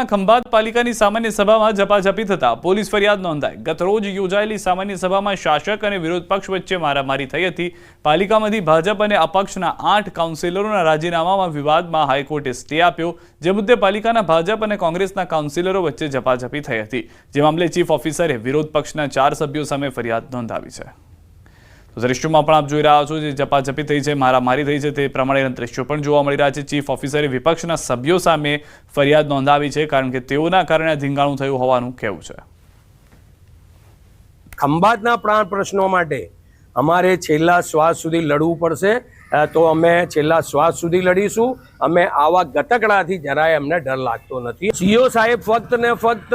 તાલુકાના ખંભાત પાલિકાની સામાન્ય સભામાં ઝપાઝપી થતા પોલીસ ફરિયાદ નોંધાઈ. ગત રોજ યોજાયેલી સામાન્ય સભામાં શાસક અને વિરોધ પક્ષ વચ્ચે મારામારી થઈ હતી. પાલિકામાંથી ભાજપ અને અપક્ષના આઠ કાઉન્સિલરોના રાજીનામામાં વિવાદમાં હાઈકોર્ટે સ્ટે આપ્યો, જે મુદ્દે પાલિકાના ભાજપ અને કોંગ્રેસના કાઉન્સિલરો વચ્ચે ઝપાઝપી થઈ હતી. જે મામલે ચીફ ઓફિસરે વિરોધ પક્ષના ચાર સભ્યો સામે ફરિયાદ નોંધાવી છે. દ્રશ્યોમાં પણ આપ જોઈ રહ્યા છો જે ઝપાઝપી થઈ છે, મારામારી થઈ છે તે પ્રમાણેના દ્રશ્યો પણ જોવા મળી રહ્યા છે. ચીફ ઓફિસરે વિપક્ષના સભ્યો સામે ફરિયાદ નોંધાવી છે કારણ કે તેઓના કારણે ધીંગાણું થયું હોવાનું કહેવું છે. ખંભાતના પ્રાણ પ્રશ્નો માટે અમારે છેલ્લા શ્વાસ સુધી લડવું પડશે. તો અમે છેલ્લા શ્વાસ સુધી લડીશું. અમે આવા ગતકડાથી જરાય અમને ડર લાગતો નથી. સીઓ સાહેબ ફક્ત ને ફક્ત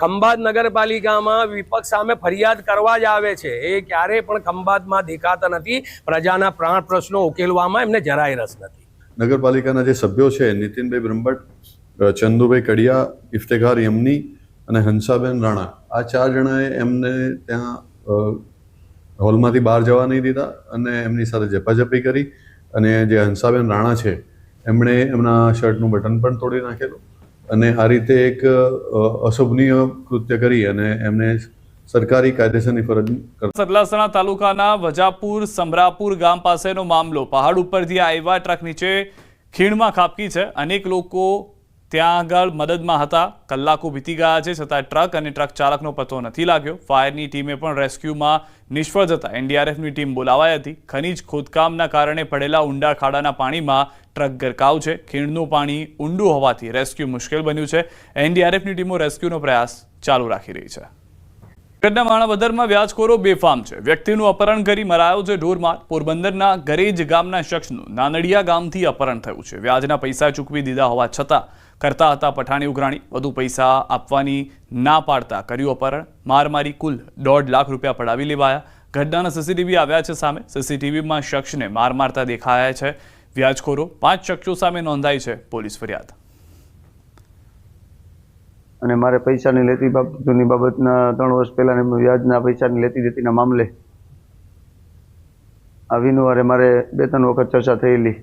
ખંભાત નગરપાલિકામાં વિપક્ષ સામે ફરિયાદ કરવા જ આવે છે. એ ક્યારેય પણ ખંભાતમાં દેખાતા નથી. પ્રજાના પ્રાણ પ્રશ્નો ઉકેલવામાં એમને જરાય રસ નથી. નગરપાલિકાના જે સભ્યો છે, નીતિનભાઈ બ્રહ્મભટ્ટ ચંદુભાઈ કડિયા, ઇફ્તેખાર યમની અને હંસાબેન રાણા, આ ચાર જણાએ એમને ત્યાં હોલમાંથી બહાર જવા નહીં દીધા અને એમની સાથે ઝપાઝપી કરી અને જે હંસાબેન રાણા છે, એમણે એમના શર્ટનું બટન પણ તોડી નાખેલું અને આ રીતે એક અશોભનીય કૃત્ય કરી અને એમને સરકારી કાયદેસરની ફરજ કર તાલુકાના વજાપુર સમરાપુર ગામ પાસેનો મામલો. પહાડ ઉપરથી આવ્યા ટ્રક નીચે ખીણમાં ખાબકી છે. અનેક લોકો ત્યાં આગળ મદદમાં હતા, કલાકો વીતી ગયા છે છતાં ટ્રક અને ટ્રક ચાલકનો પતો નથી લાગ્યો. ફાયરની ટીમે પણ રેસ્ક્યુમાં નિષ્ફળ જતા એનડીઆરએફની ટીમ બોલાવાઈ હતી. ખનીજ ખોદકામના કારણે પડેલા ઊંડા ખાડાના પાણીમાં ટ્રક ગરકાવ છે. ખીણનું પાણી ઊંડું હોવાથી રેસ્ક્યુ મુશ્કેલ બન્યું છે. એનડીઆરએફની ટીમો રેસ્ક્યુનો પ્રયાસ ચાલુ રાખી રહી છે. ગઢના માણાવદરમાં વ્યાજખોરો બેફામ છે. વ્યક્તિનું અપહરણ કરી મરાયો છે ઢોરમાર. પોરબંદરના ગરેજ ગામના શખ્સનું નાનડિયા ગામથી અપહરણ થયું છે. વ્યાજના પૈસા ચૂકવી દીધા હોવા છતાં કરતા હતા પઠાણી ઉઘરાણી. વધુ પૈસા આપવાની ના પાડતા કર્યું અપહરણ. મારમારી કુલ દોઢ લાખ રૂપિયા પડાવી લેવાયા. ઘટનાના સીસીટીવી આવ્યા છે સામે. સીસીટીવીમાં શખ્સને માર મારતા દેખાયા છે. વ્યાજખોરો પાંચ શખ્સો સામે નોંધાઈ છે. પોલીસ ફરિયાદ. અને મારે પૈસાની લેતી બાબતોની બાબતના ત્રણ વર્ષ પહેલાં વ્યાજના પૈસાની લેતી દેતીના મામલે આ વિનુવારે મારે બે ત્રણ વખત ચર્ચા થયેલી.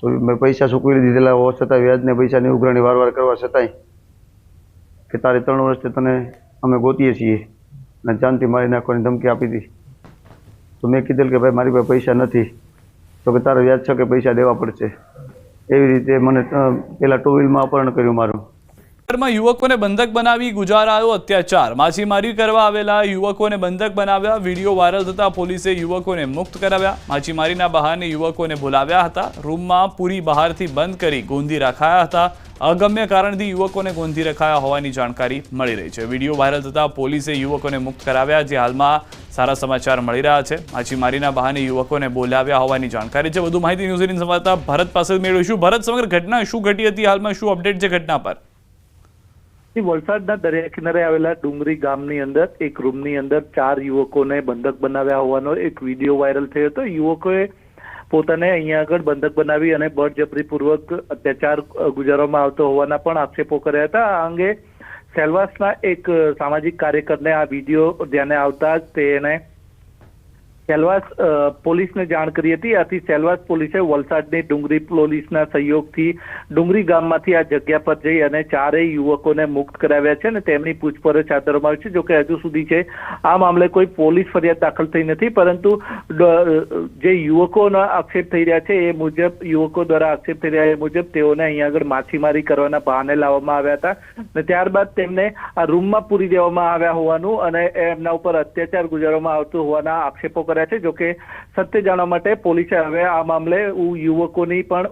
તો મેં પૈસા ચૂકવી દીધેલા હોવા છતાં વ્યાજને પૈસાની ઉઘરાણી વારવાર કરવા છતાંય કે તારે ત્રણ વર્ષથી તને અમે ગોતીએ છીએ. અને જાનથી મારી નાખવાની ધમકી આપી હતી તો મેં કીધેલ કે ભાઈ મારી પાસે પૈસા નથી. તો કે તારે વ્યાજ છે કે પૈસા દેવા પડશે. એવી રીતે મને પહેલાં ટુ વ્હીલમાં અપહરણ કર્યું મારું. માં યુવકોને બંધક બનાવી ગુજારાયો અત્યાચાર. માછીમારી કરવા આવેલા યુવકોને બંધક બનાવ્યા, વીડિયો વાયરલ થતા પોલીસે યુવકોને મુક્ત કરાવ્યા. માછીમારીના બહાને યુવકોને બોલાવ્યા હતા. રૂમમાં પૂરી બહારથી બંધ કરી ગોંધી રખાયા હતા. અગમ્ય કારણથી યુવકોને ગોંધી રખાયા હોવાની જાણકારી મળી રહી છે. વીડિયો વાયરલ થતા પોલીસે યુવકોને મુક્ત કરાવ્યા, જે હાલમાં સારા સમાચાર મળી રહ્યા છે. માછીમારીના બહાને યુવકોને બોલાવ્યા હોવાની જાણકારી છે. વધુ માહિતી ન્યૂઝ એટીન સંવાદદાતા ભરત પાસે મેળવીશું. ભરત, સમગ્ર ઘટના શું ઘટી હતી? હાલમાં શું અપડેટ છે ઘટના પર? વલસાડના દરિયા કિનારે આવેલા ડુંગરી ગામની અંદર, એક રૂમની અંદર ચાર યુવકોને બંધક બનાવ્યા હોવાનો એક વીડિયો વાયરલ થયો હતો. યુવકોએ પોતાને અહીંયા આગળ બંધક બનાવી અને બળજબરીપૂર્વક અત્યાચાર ગુજારવામાં આવતો હોવાના પણ આક્ષેપો કર્યા હતા. આ અંગે સેલવાસના એક સામાજિક કાર્યકરને આ વીડિયો ધ્યાને આવતા જ તેને સેલવાસ પોલીસને જાણ કરી હતી. આથી સેલવાસ પોલીસે વલસાડની ડુંગરી પોલીસના સહયોગથી ડુંગરી ગામમાંથી આ જગ્યા પર જઈ અને ચારેય યુવકોને મુક્ત કરાવ્યા છે અને તેમની પૂછપરછ હાથ ધરવામાં આવી છે. જોકે હજુ સુધી છે આ મામલે કોઈ પોલીસ ફરિયાદ દાખલ થઈ નથી, પરંતુ જે યુવકોના આક્ષેપ થઈ રહ્યા છે એ મુજબ, યુવકો દ્વારા આક્ષેપ થઈ રહ્યા એ મુજબ તેઓને અહીંયા આગળ માછીમારી કરવાના બહાને લાવવામાં આવ્યા હતા અને ત્યારબાદ તેમને આ રૂમમાં પૂરી દેવામાં આવ્યા હોવાનું અને એમના ઉપર અત્યાચાર ગુજારવામાં આવતું હોવાના આક્ષેપો કર્યા છે જોકે સત્ય જાણવા માટે પોલીસે હવે આ મામલે યુવકોની પણ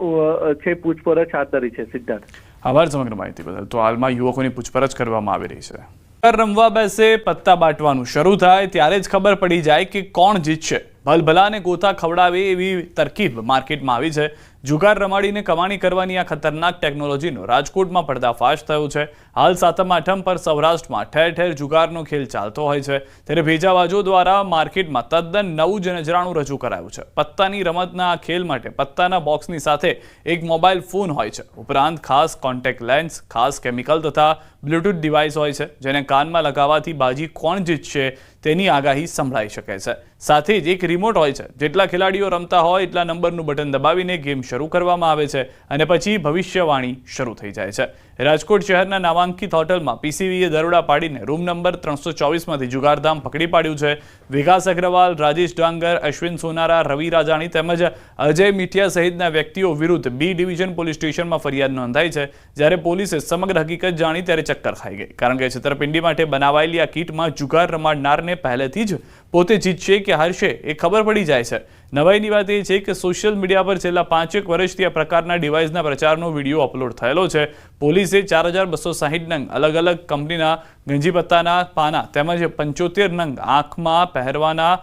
છે પૂછપરછ હાથ ધરી છે સિદ્ધાર્થ. આભાર સમગ્ર માહિતી બદલ. તો હાલમાં યુવકોની પૂછપરછ કરવામાં આવી રહી છે. રમવા બેસે પત્તા બાંટવાનું શરૂ થાય ત્યારે જ ખબર પડી જાય કે કોણ જીતશે. ભલભલાને ગોતા ખવડાવે એવી તરકીબ માર્કેટમાં આવી છે. જુગાર રમાડીને કમાણી કરવાની આ ખતરનાક ટેકનોલોજીનો રાજકોટમાં પર્દાફાશ થયો છે. હાલ સાતમ આઠમ પર સૌરાષ્ટ્રમાં ઠેર ઠેર જુગારનો ખેલ ચાલતો હોય છે. ત્યારે ભેજાબાજો દ્વારા માર્કેટમાં તદ્દન નવું જ નજરાણું રજૂ કરાયું છે. પત્તાની રમતના આ ખેલ માટે પત્તાના બોક્સની સાથે એક મોબાઈલ ફોન હોય છે. ઉપરાંત ખાસ કોન્ટેક્ટ લેન્સ, ખાસ કેમિકલ તથા બ્લૂટૂથ ડિવાઇસ હોય છે, જેને કાનમાં લગાવવાથી બાજી કોણ જીતશે તેની આગાહી સંભળાઈ શકે છે. સાથે જ એક રિમોટ હોય છે. જેટલા ખેલાડીઓ રમતા હોય, એટલા નંબરનું બટન દબાવીને ગેમ શરૂ કરવામાં આવે છે અને પછી ભવિષ્યવાણી શરૂ થઈ જાય છે. રાજકોટ શહેરના નામાંકિત હોટલમાં પીસીવીએ દરોડા પાડીને રૂમ નંબર ત્રણસો ચોવીસમાંથી જુગારધામ પકડી પાડ્યું છે. વિકાસ અગ્રવાલ, રાજેશ ડાંગર, અશ્વિન સોનારા, રવિ રાજાણી તેમજ અજય મીઠિયા સહિતના વ્યક્તિઓ વિરુદ્ધ બી ડિવિઝન પોલીસ સ્ટેશનમાં ફરિયાદ નોંધાઈ છે. જ્યારે પોલીસે સમગ્ર હકીકત જાણી ત્યારે ચક્કર ખાઈ ગઈ. કારણ કે છેતરપિંડી માટે બનાવાયેલી આ કીટમાં જુગાર રમાડનારને પહેલેથી જ પોતે જીતશે કે હારશે એ ખબર પડી જાય છે. નવાઈની વાત એ છે કે સોશિયલ મીડિયા પર છેલ્લા પાંચેક વર્ષથી આ પ્રકારના ડિવાઇસના પ્રચારનો વીડિયો અપલોડ થયેલો છે. પોલીસે ચાર હજાર બસો સાહીઠ નંગ અલગ અલગ કંપનીના ગંજીપત્તાના પાના તેમજ પંચોતેર નંગ આંખમાં પહેરવાના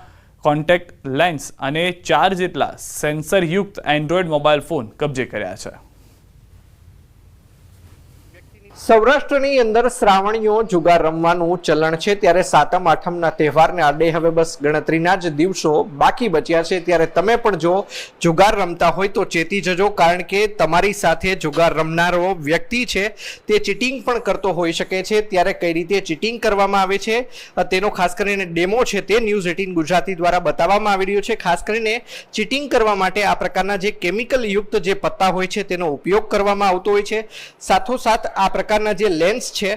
કોન્ટેક્ટ લેન્સ અને ચાર જેટલા સેન્સરયુક્ત એન્ડ્રોઈડ મોબાઈલ ફોન કબજે કર્યા છે. સૌરાષ્ટ્રની અંદર શ્રાવણીઓ જુગાર રમવાનું ચલણ છે, ત્યારે સાતમ, આઠમના તહેવારને આડે હવે બસ ગણતરીના જ દિવસો બાકી બચ્યા છે. ત્યારે તમે પણ જો જુગાર રમતા હોય તો ચેતી જજો, કારણ કે તમારી સાથે જુગાર રમનારો વ્યક્તિ છે, તે ચીટિંગ પણ કરતો હોઈ શકે છે. ત્યારે કઈ રીતે ચીટિંગ કરવામાં આવે છે તેનો ખાસ કરીને ડેમો છે, તે ન્યૂઝ એટીન ગુજરાતી દ્વારા બતાવવામાં આવી રહ્યો છે. ખાસ કરીને ચીટિંગ કરવા માટે આ પ્રકારના જે કેમિકલ યુક્ત જે પત્તા હોય છે, તેનો ઉપયોગ કરવામાં આવતો હોય છે. સાથોસાથ આ પ્રકારના જે લેન્સ છે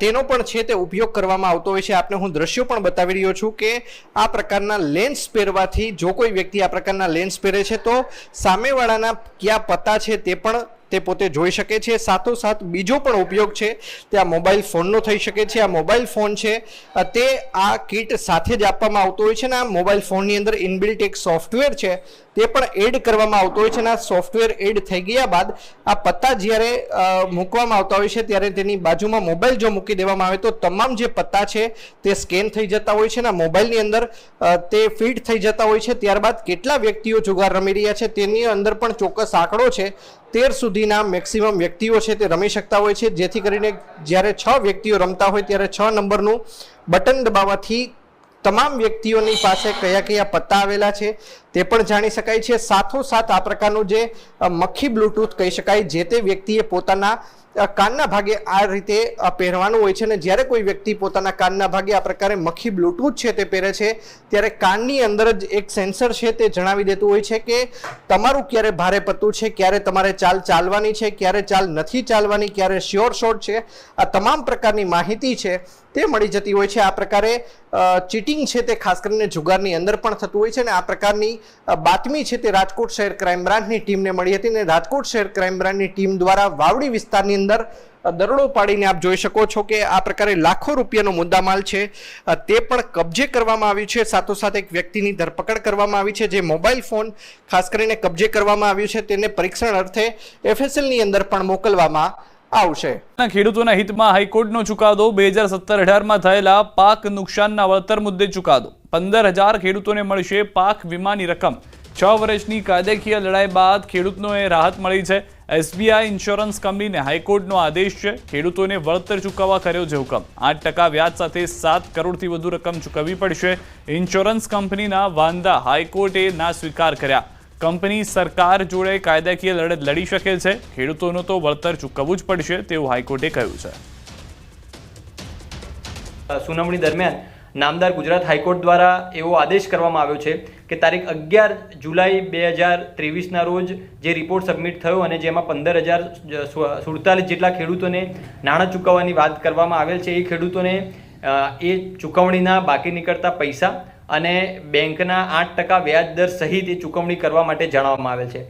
તેનો પણ છે તે ઉપયોગ કરવામાં આવતો હોય છે. આપને હું દ્રશ્યો પણ બતાવી રહ્યો છું કે આ પ્રકારના લેન્સ પહેરવાથી જો કોઈ વ્યક્તિ આ પ્રકારના લેન્સ પહેરે છે, તો સામેવાળાના કયા પત્તા છે તે પણ તે પોતે જોઈ શકે છે. સાથોસાથ બીજો પણ ઉપયોગ છે, તે આ મોબાઈલ ફોનનો થઈ શકે છે. આ મોબાઈલ ફોન છે તે આ કીટ સાથે જ આપવામાં આવતો હોય છે ને આ મોબાઈલ ફોનની અંદર ઇનબિલ્ટ એક સોફ્ટવેર છે તે પણ એડ કરવામાં આવતો હોય છે અને આ સોફ્ટવેર એડ થઈ ગયા બાદ આ પત્તા જ્યારે મૂકવામાં આવતા હોય છે ત્યારે તેની બાજુમાં મોબાઈલ જો મૂકી દેવામાં આવે તો તમામ જે પત્તા છે તે સ્કેન થઈ જતા હોય છે અને મોબાઈલની અંદર તે ફીડ થઈ જતા હોય છે. ત્યારબાદ કેટલા વ્યક્તિઓ જુગાર રમી રહ્યા છે તેની અંદર પણ ચોક્કસ આંકડો છે. તેર સુધીના મેક્સિમમ વ્યક્તિઓ છે તે રમી શકતા હોય છે. જેથી કરીને જ્યારે છ વ્યક્તિઓ રમતા હોય ત્યારે છ નંબરનું બટન દબાવવાથી તમામ વ્યક્તિઓની પાસે કયા કયા પત્તા આવેલા છે તે પણ જાણી શકાય છે. સાથોસાથ આ પ્રકારનું જે મખી બ્લૂટૂથ કહી શકાય, જે તે વ્યક્તિએ પોતાના કાનના ભાગે આ રીતે પહેરવાનું હોય છે અને જ્યારે કોઈ વ્યક્તિ પોતાના કાનના ભાગે આ પ્રકારે મખી બ્લૂટૂથ છે તે પહેરે છે, ત્યારે કાનની અંદર જ એક સેન્સર છે તે જણાવી દેતું હોય છે કે તમારું ક્યારે ભારે પત્તું છે, ક્યારે તમારે ચાલ ચાલવાની છે, ક્યારે ચાલ નથી ચાલવાની, ક્યારે શ્યોર શોર્ટ છે, આ તમામ પ્રકારની માહિતી છે તે મળી જતી હોય છે. આ પ્રકારે ચીટિંગ છે તે ખાસ કરીને જુગારની અંદર પણ થતું હોય છે અને આ પ્રકારની બાતમી છે તે રાજકોટ શહેર ક્રાઇમ બ્રાન્ચની ટીમને મળી હતી અને રાજકોટ શહેર ક્રાઇમ બ્રાન્ચની ટીમ દ્વારા વાવડી વિસ્તારની અંદર અ, દરોડો પાડીને આપ જોઈ શકો છો કે આ પ્રકારે લાખો રૂપિયાનો મુદ્દામાલ છે. તે પણ કબજે કરવામાં આવ્યું છે. સાથોસાથ એક વ્યક્તિની ધરપકડ કરવામાં આવી છે જે મોબાઈલ ફોન ખાસ કરીને કબજે કરવામાં આવ્યું છે. તેને પરીક્ષણ અર્થે એફએસએલની અંદર પણ મોકલવામાં આવશે. ખેડૂતોના હિતમાં હાઈકોર્ટનો ચુકાદો બે હજાર સત્તર અઢારમાં થયેલા પાક નુકસાનના વળતર મુદ્દે ચુકાદો. પંદર હજાર ખેડૂતોને મળશે પાક વીમાની રકમ. છ વર્ષની કાયદેકીય લડાઈ બાદ ખેડૂતોને રાહત મળી છે. એસબીઆઈ ઇન્સ્યોરન્સ કંપનીને હાઈકોર્ટનો આદેશ છે. ખેડૂતોને વળતર ચૂકવવા કર્યો છે હુકમ. આઠ ટકા વ્યાજ સાથે સાત કરોડથી વધુ રકમ ચૂકવવી પડશે. ઇન્સ્યોરન્સ કંપનીના વાંધા હાઈકોર્ટે ના સ્વીકાર કર્યા. કંપની સરકાર જોડે કાયદાકીય લડત લડી શકે છે. ખેડૂતોનું તો વળતર ચૂકવવું જ પડશે તેવું હાઈકોર્ટે કહ્યું છે. સુનાવણી દરમિયાન નામદાર ગુજરાત હાઈકોર્ટ દ્વારા એવો આદેશ કરવામાં આવ્યો છે કે તારીખ અગિયાર જુલાઈ બે હજાર ત્રેવીસના રોજ જે રિપોર્ટ સબમિટ થયો અને જેમાં પંદર હજાર સુડતાલીસ જેટલા ખેડૂતોને નાણાં ચૂકવવાની વાત કરવામાં આવેલ છે, એ ખેડૂતોને એ ચૂકવણીના બાકી નીકળતા પૈસા અને બેંકના આઠ ટકા વ્યાજ દર સહિત એ ચૂકવણી કરવા માટે જણાવવામાં આવેલ છે.